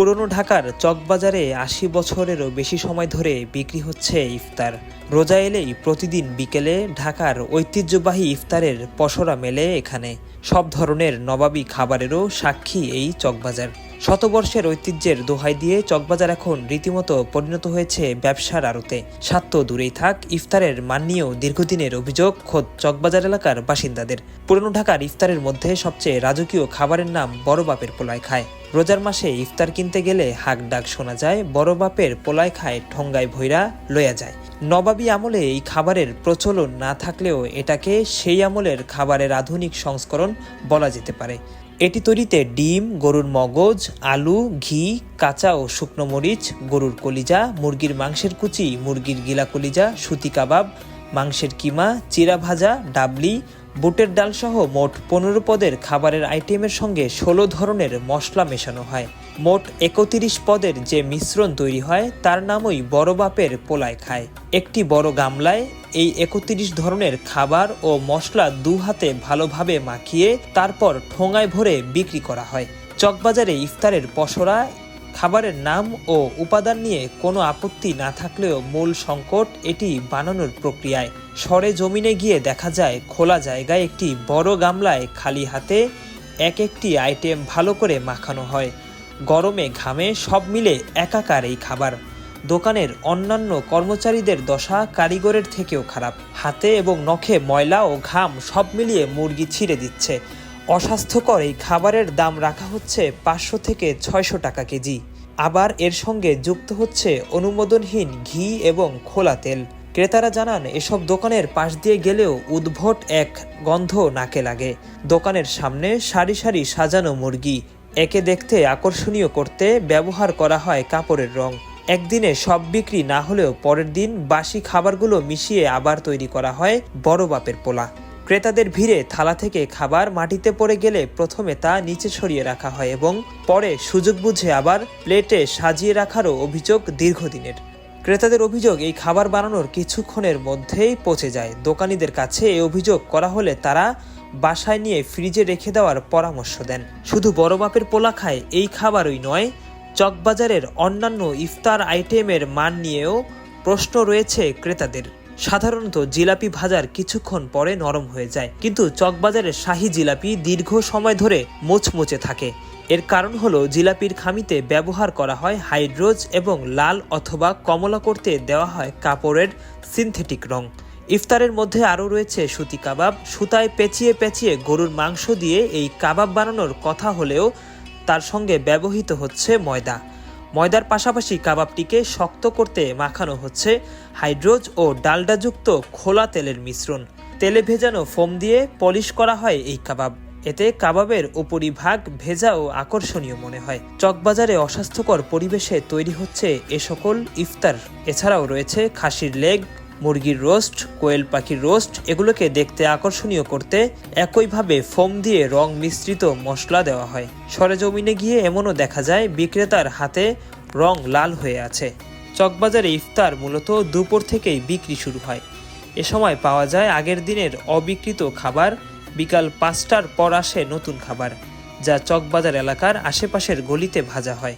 পুরনো ঢাকার চকবাজারে আশি বছরেরও বেশি সময় ধরে বিক্রি হচ্ছে ইফতার। রোজা এলেই প্রতিদিন বিকেলে ঢাকার ঐতিহ্যবাহী ইফতারের পসরা মেলে এখানে। সব ধরনের নবাবী খাবারেরও সাক্ষী এই চকবাজার। শতবর্ষের ঐতিহ্যের দোহাই দিয়ে চকবাজার এখন রীতিমতো পরিণত হয়েছে ব্যবসার আড়তে। স্বার্থ দূরেই থাক, ইফতারের মান নিয়েও দীর্ঘদিনের অভিযোগ খোদ চকবাজার এলাকার বাসিন্দাদের। পুরনো ঢাকার ইফতারের মধ্যে সবচেয়ে রাজকীয় খাবারের নাম বড় বাপের পোলায় খায়। রোজার মাসে ইফতার কিনতে গেলে হাক ডাক শোনা যায়, বড় বাপের পোলায় খায় ঠোঙ্গায় ভৈরা লয়া যায়। নবাবী আমলে এই খাবারের প্রচলন না থাকলেও এটাকে সেই আমলের খাবারের আধুনিক সংস্করণ বলা যেতে পারে। এটি তৈরিতে ডিম, গরুর মগজ, আলু, ঘি, কাঁচা ও শুকনো মরিচ, গরুর কলিজা, মুরগির মাংসের কুচি, মুরগির গিলা কলিজা, সুতি কাবাব, মাংসের কিমা, চিরা ভাজা, ডাবলি বুটের ডাল সহ মোট পনেরো পদের খাবারের আইটেমের সঙ্গে ষোলো ধরনের মশলা মেশানো হয়। মোট একত্রিশ পদের যে মিশ্রণ তৈরি হয়, তার নামই বড় বাপের পোলায় খায়। একটি বড় গামলায় এই একত্রিশ ধরনের খাবার ও মশলা দু হাতে ভালোভাবে মাখিয়ে তারপর ঠোঙায় ভরে বিক্রি করা হয়। চকবাজারে ইফতারের পসরা খাবারের নাম ও উপাদান নিয়ে কোনো আপত্তি না থাকলেও মূল সংকট এটি বানানোর প্রক্রিয়ায়। সরে জমিনে গিয়ে দেখা যায়, খোলা জায়গায় একটি বড় গামলায় খালি হাতে এক একটি আইটেম ভালো করে মাখানো হয়। গরমে ঘামে সব মিলে একাকার এই খাবার। দোকানের অন্যান্য কর্মচারীদের দশা কারিগরের থেকেও খারাপ। হাতে এবং নখে ময়লা ও ঘাম সব মিলিয়ে মুরগি ছিঁড়ে দিচ্ছে। অস্বাস্থ্যকর এই খাবারের দাম রাখা হচ্ছে পাঁচশো থেকে ছয়শো টাকা কেজি। আবার এর সঙ্গে যুক্ত হচ্ছে অনুমোদনহীন ঘি এবং খোলা তেল। ক্রেতারা জানান, এসব দোকানের পাশ দিয়ে গেলেও উদ্ভট এক গন্ধ নাকে লাগে। দোকানের সামনে সারি সারি সাজানো মুরগি। একে দেখতে আকর্ষণীয় করতে ব্যবহার করা হয় কাপড়ের রং। একদিনে সব বিক্রি না হলেও পরের দিন বাসি খাবারগুলো মিশিয়ে আবার তৈরি করা হয় বড় বাপের পোলা। ক্রেতাদের ভিড়ে থালা থেকে খাবার মাটিতে পড়ে গেলে প্রথমে তা নিচে সরিয়ে রাখা হয় এবং পরে সুযোগ বুঝে আবার প্লেটে সাজিয়ে রাখারও অভিযোগ দীর্ঘদিনের। ক্রেতাদের অভিযোগ, এই খাবার বানানোর কিছুক্ষণের মধ্যেই পচে যায়। দোকানিদের কাছে এই অভিযোগ করা হলে তারা বাসায় নিয়ে ফ্রিজে রেখে দেওয়ার পরামর্শ দেন। শুধু বড় বাপের পোলা খায়, এই খাবারই নয়, চকবাজারের অন্যান্য ইফতার আইটেমের মান নিয়েও প্রশ্ন রয়েছে ক্রেতাদের। সাধারণত জিলাপি ভাজার কিছুক্ষণ পরে নরম হয়ে যায়। কিন্তু চকবাজারের শাহী জিলাপি দীর্ঘ সময় ধরে মোচমোচে থাকে। এর কারণ হলো জিলাপির খামিতে ব্যবহার করা হয় হাইড্রোজ এবং লাল অথবা কমলা করতে দেওয়া হয় কাপড়ের সিনথেটিক রং। ইফতারের মধ্যে আরও রয়েছে সুতি কাবাব। সুতায় পেঁচিয়ে পেঁচিয়ে গরুর মাংস দিয়ে এই কাবাব বানানোর কথা হলেও তার সঙ্গে ব্যবহৃত হচ্ছে ময়দা। ময়দার পাশাপাশি কাবাবটিকে শক্ত করতে মাখানো হচ্ছে হাইড্রোজ ও ডালডাযুক্ত খোলা তেলের মিশ্রণ। তেলে ভেজানো ফোম দিয়ে পলিশ করা হয় এই কাবাব। এতে কাবাবের উপরিভাগ ভেজা ও আকর্ষণীয় মনে হয়। চকবাজারে অস্বাস্থ্যকর পরিবেশে তৈরি হচ্ছে এ সকল ইফতার। এছাড়াও রয়েছে খাসির লেগ মুরগির রোস্ট, কোয়েল পাখির রোস্ট এগুলোকে দেখতে আকর্ষণীয় করতে একইভাবে ফোম দিয়ে রং মিশ্রিত মশলা দেওয়া হয়। সরেজমিনে গিয়ে এমনও দেখা যায়, বিক্রেতার হাতে রং লাল হয়ে আছে। চকবাজারে ইফতার মূলত দুপুর থেকেই বিক্রি শুরু হয়। এ সময় পাওয়া যায় আগের দিনের অবিকৃত খাবার, বিকাল পাঁচটার পর আসে নতুন খাবার, যা চকবাজার এলাকার আশেপাশের গলিতে ভাজা হয়।